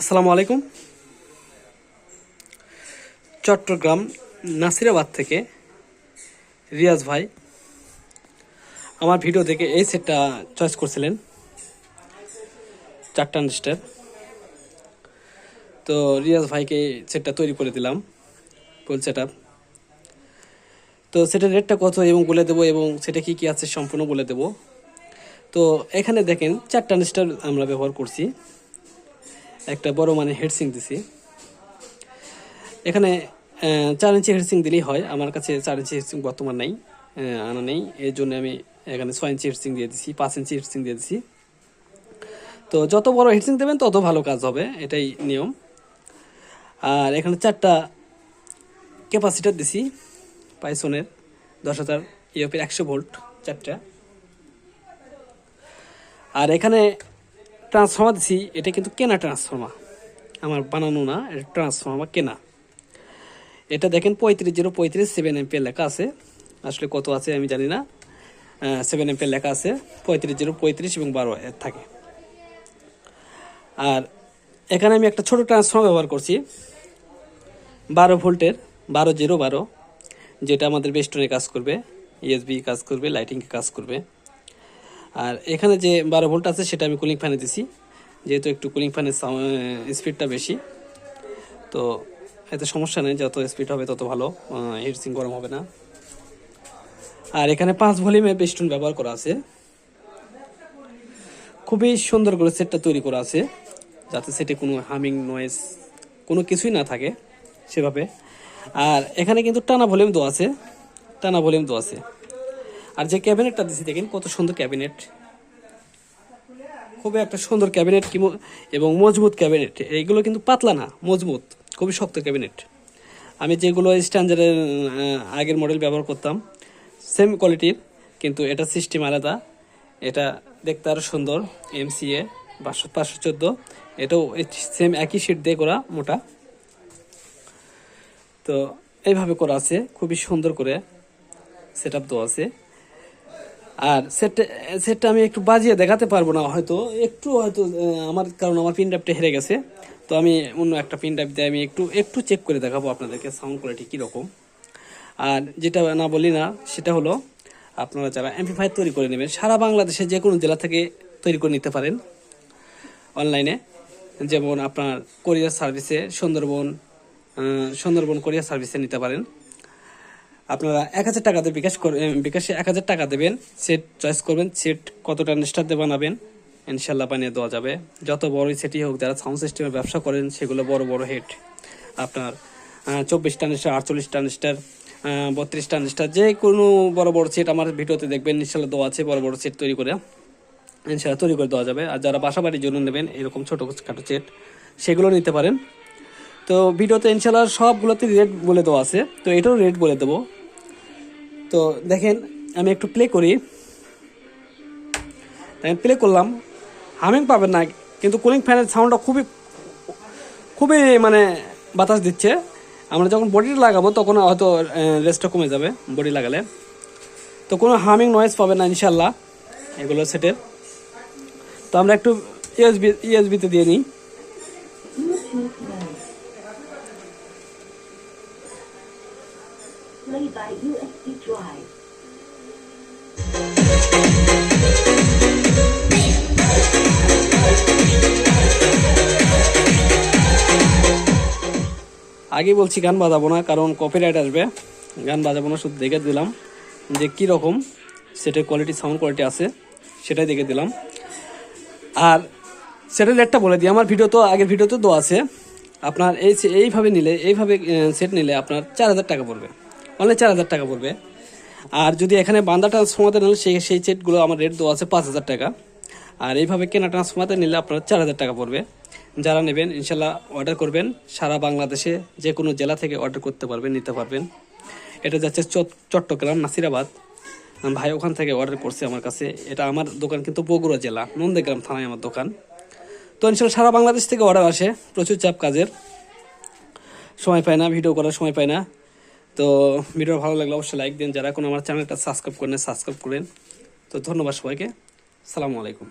আসসালামু আলাইকুম। চট্টগ্রাম নাসিরাবাদ থেকে রিয়াজ ভাই আমার ভিডিও দেখে এই সেটটা চয়েস করছিলেন চারটা নিস্টার। তো রিয়াজ ভাইকে সেটটা তৈরি করে দিলাম, ফুল সেট তো সেটার রেটটা কত এবং বলে দেবো এবং সেটা কি কি আছে সম্পূর্ণ বলে দেবো। তো এখানে দেখেন চারটা নিস্টার আমরা ব্যবহার করছি। একটা বড় মানে হেডসিং দিছি। এখানে চার ইঞ্চি হেডসিং দিলেই হয়। আমার কাছে চার ইঞ্চি হেডসিং বর্তমান নাই আনা নেই। এর জন্য আমি এখানে ছয় ইঞ্চি হেডসিং দিয়ে দিছি, পাঁচ ইঞ্চি হেডসিং দিয়ে দিছি। তো যত বড় হেডসিং দেবেন, তত ভালো কাজ হবে। এটাই নিয়ম। আর এখানে চারটা ক্যাপাসিটার দিছি, পাইসনের দশ হাজার ইউপির একশো ভোল্ট চারটা। আর এখানে ট্রান্সফর্মার দিছি, এটা কিন্তু কেনা ট্রান্সফর্মার আমার বানানো না, এটা ট্রান্সফর্মার কেনা। এটা দেখেন পঁয়ত্রিশ, জিরো পঁয়ত্রিশ সেভেন এমপিএর লেখা আছে। আসলে কত আছে আমি জানি না। সেভেন এমপিএর লেখা আছে, পঁয়ত্রিশ, জিরো পঁয়ত্রিশ এবং বারো এর থাকে। আর এখানে আমি একটা ছোট ট্রান্সফর্মার ব্যবহার করছি। বারো ভোল্টের, বারো জিরো বারো, যেটা আমাদের বেস্টনে কাজ করবে। ইএসবি কাজ করবে লাইটিং কাজ করবে। আর এখানে যে বারো ভোল্ট আছে, সেটা আমি কুলিং ফ্যানে দিছি। যেহেতু একটু কুলিং ফ্যানের স্পিডটা বেশি। তো এতে সমস্যা নেই, যত স্পিড হবে তত ভালো। হিটসিং গরম হবে না। আর এখানে পাঁচ ভলিউমের পেস্টুন ব্যবহার করা আছে। খুবই সুন্দর করে সেটটা তৈরি করা আছে, যাতে সেটে কোনো হামিং নয়েজ কোনো কিছুই না থাকে সেভাবে। আর এখানে কিন্তু টানা ভলিউম দেওয়া আছে, টানা ভলিউম দেওয়া আছে। আর যে ক্যাবিনেটটা দিছি, দেখেন কত সুন্দর ক্যাবিনেট। খুবই একটা সুন্দর ক্যাবিনেট কি এবং মজবুত ক্যাবিনেট। এইগুলো কিন্তু পাতলা না, মজবুত, খুবই শক্ত ক্যাবিনেট। আমি যেগুলো স্ট্যান্ডার্ডের আগের মডেল ব্যবহার করতাম সেম কোয়ালিটির কিন্তু এটা সিস্টেম আলাদা। এটা দেখতে আরও সুন্দর এমসিএ পাঁচশো পাঁচশো চোদ্দ। এটাও সেম একই শিট দিয়ে করা, মোটা। তো এইভাবে করা আছে, খুবই সুন্দর করে সেট আপ দেওয়া আছে। আর সেটটা সেটটা আমি একটু বাজিয়ে দেখাতে পারব না, হয়তো একটু হয়তো আমার, কারণ আমার পিন ড্রাইভটা হেরে গেছে। তো আমি অন্য একটা পিন ড্রাইভ দিয়ে আমি একটু একটু চেক করে দেখাবো আপনাদেরকে সাউন্ড কোয়ালিটি কীরকম। আর যেটা না বলি না, সেটা হলো আপনারা যারা এমপিফাই তৈরি করে নেবেন, সারা বাংলাদেশে যে কোনো জেলা থেকে তৈরি করে নিতে পারেন। অনলাইনে যেমন আপনার কোরিয়ার সার্ভিসে সুন্দরবন সুন্দরবন কোরিয়ার সার্ভিসে নিতে পারেন। আপনারা এক হাজার টাকা দিয়ে বিকাশ বিকাশে এক হাজার টাকা দেবেন সেট চয়েস করবেন সেট কতটা নিষ্ঠার দিয়ে বানাবেন ইনশাল্লাহ বানিয়ে দেওয়া যাবে। যত বড়ই সেটি হোক, যারা সাউন্ড সিস্টেমের ব্যবসা করেন, সেগুলো বড় বড় হেড আপনার চব্বিশ টানিস্টার আটচল্লিশ টানিস্টার বত্রিশ টানিস্টার যে কোনো বড় বড় সেট আমার ভিডিওতে দেখবেন ইনশাল্লাহ দেওয়া আছে, বড় বড় সেট তৈরি করে। ইনশাল্লাহ তৈরি করে দেওয়া যাবে। আর যারা বাসা বাড়ির জন্য নেবেন, এরকম ছোটো খাটো সেট সেগুলো নিতে পারেন। তো ভিডিওতে ইনশাল্লাহ সবগুলোতে রেট বলে দেওয়া আছে। তো এটাও রেট বলে দেবো। তো দেখেন, আমি একটু প্লে করি। দেখেন প্লে করলাম। হামিং পাবেন না, কিন্তু কুলিং ফ্যানের সাউন্ডটা খুবই খুবই মানে বাতাস দিচ্ছে। আমরা যখন বডি লাগাবো, তখন হয়তো রেস্টটা কমে যাবে বডি লাগালে। তো কোনো হামিং নয়েজ পাবে না ইনশাল্লাহ এগুলো সেটের তো আমরা একটু ইএসবি ইএসবিতে দিয়ে নিই। আগে বলছি গান বাজাবো না, কারণ কপিরাইট আসবে। গান বাজাবো না, শুধু দেখে দিলাম যে কী রকম সেটার কোয়ালিটি সাউন্ড কোয়ালিটি আছে, সেটাই দেখে দিলাম। আর সেটার রেটটা বলে দিই, আমার ভিডিও তো, আগের ভিডিও তো আছে। আপনার এই এইভাবে নিলে, এইভাবে সেট নিলে আপনার চার হাজার টাকা পড়বে। অনলি চার হাজার টাকা পড়বে। আর যদি এখানে বান্দা ট্রান্সফর্মাতে নিলে সেই সেই সেটগুলো আমার রেট দেওয়া আছে পাঁচ হাজার টাকা। আর এইভাবে কেনা ট্রান্সফর্মাতে নিলে আপনার চার হাজার টাকা পড়বে। যারা নেবেন, ইনশাল্লাহ অর্ডার করবেন। সারা বাংলাদেশে যে কোনো জেলা থেকে অর্ডার করতে পারবেন, নিতে পারবেন। এটা যাচ্ছে চট- চট্টগ্রাম, নাসিরাবাদ। ভাই ওখান থেকে অর্ডার করছে আমার কাছে। এটা আমার দোকান কিন্তু বগুড়া জেলা, নন্দীগ্রাম থানায় আমার দোকান। তো ইনশাল্লাহ সারা বাংলাদেশ থেকে অর্ডার আসে। প্রচুর চাপ কাজের। সময় পায় না ভিডিও করার সময় পায় না। তো ভিডিও ভালো লাগলে অবশ্যই লাইক দিন। যারা কোনো আমার চ্যানেলটা সাবস্ক্রাইব করেন সাবস্ক্রাইব করেন। তো ধন্যবাদ সবাইকে। সালামু আলাইকুম।